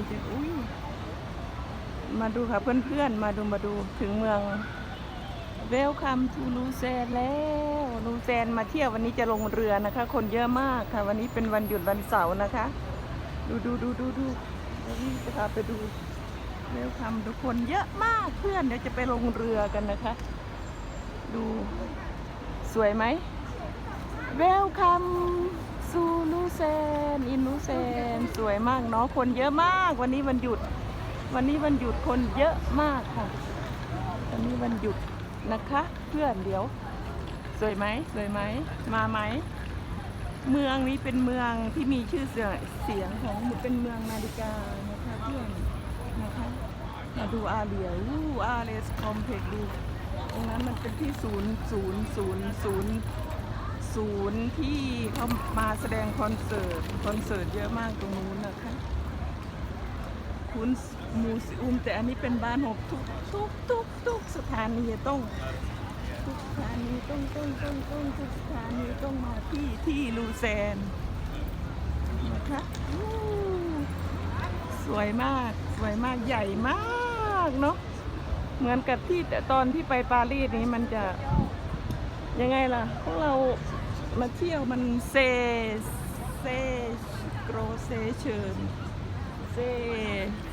ดีจังอุ้ยมาดูค่ะเพื่อนๆ มาดูมาดูถึงเมืองเวลคัมทูลูแซนแล้วลูแซนมาเที่ยววันนี้จะลงเรือนะคะ คนเยอะมากค่ะ วันนี้เป็นวันหยุดวันเสาร์นะคะ ดูดูดูดูดูเดี๋ยวพี่จะพาไปดูเวลคัมทุกคนเยอะมากเพื่อนเดี๋ยวจะไปลงเรือกันนะคะ ดูสวยไหมเวลคัม เซนอินลูเซนสวยมากเนาะคนเยอะมาก วันนี้วันหยุด วันนี้วันหยุดคนเยอะมากค่ะ วันนี้วันหยุดนะคะ เพื่อนเดี๋ยว สวยไหมสวยไหมมาไหมเมืองนี้เป็นเมืองที่มีชื่อเสียงเสียงของเป็นเมืองนาฬิกานะคะเพื่อนนะคะมาดูอาเรียวูอาเรสคอมเพล็กซ์ดูตรงนั้นมันเป็นที่ศูนย์ศูนย์ศูนย์ศูนย์ ศูนย์ที่เขามาแสดงคอนเสิร์ต คอนเสิร์ตเยอะมากตรงนู้นนะคะคุณมูสิอุมแต่อันนี้เป็นบ้านหกทุกทุกทุกทุกสถานีต้องทุกสถานีต้องต้องต้องต้องทุกสถานีต้องมาที่ที่ลูแซนนะคะสวยมากสวยมากใหญ่มากเนาะเหมือนกับที่ตอนที่ไปปารีสนี้มันจะ ยังไงล่ะ พวกเรามาเที่ยวมันเซเซโกรเซเชิญเซ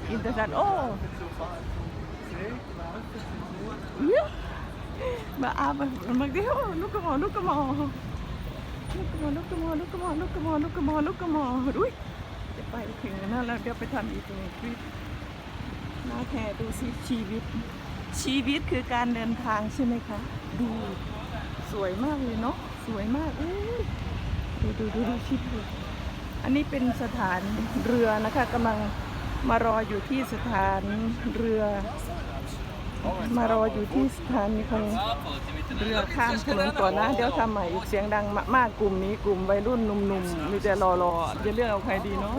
อินเตอร์ซันโอ้เยอะมาอาบมาเดียวลูกกระหมอลูกกระหมอลูกกระหมอลูกกระหมอลูกกระหมอลูกกระหมอลูกกระหมอลูกกระหมออุ้ยจะไปถึงนั่นแล้วเดี๋ยวไปทำอีกตรงคลิปน้าแค่ดูสิชีวิต ชีวิตคือการเดินทางใช่ไหมคะ ดู สวยมากเลยเนาะสวยมากอุ้ดูดูดูดูชิดดูอันนี้เป็นสถานเรือนะคะกำลังมารออยู่ที่สถานเรือ มารออยู่ที่สถานีของเรือข้ามถนนก่อนนะเดี๋ยวทำใหม่อีกเสียงดังมากกลุ่มนี้กลุ่มวัยรุ่นหนุ่มๆมีแต่รอๆจะเลือกเอาใครดีเนาะ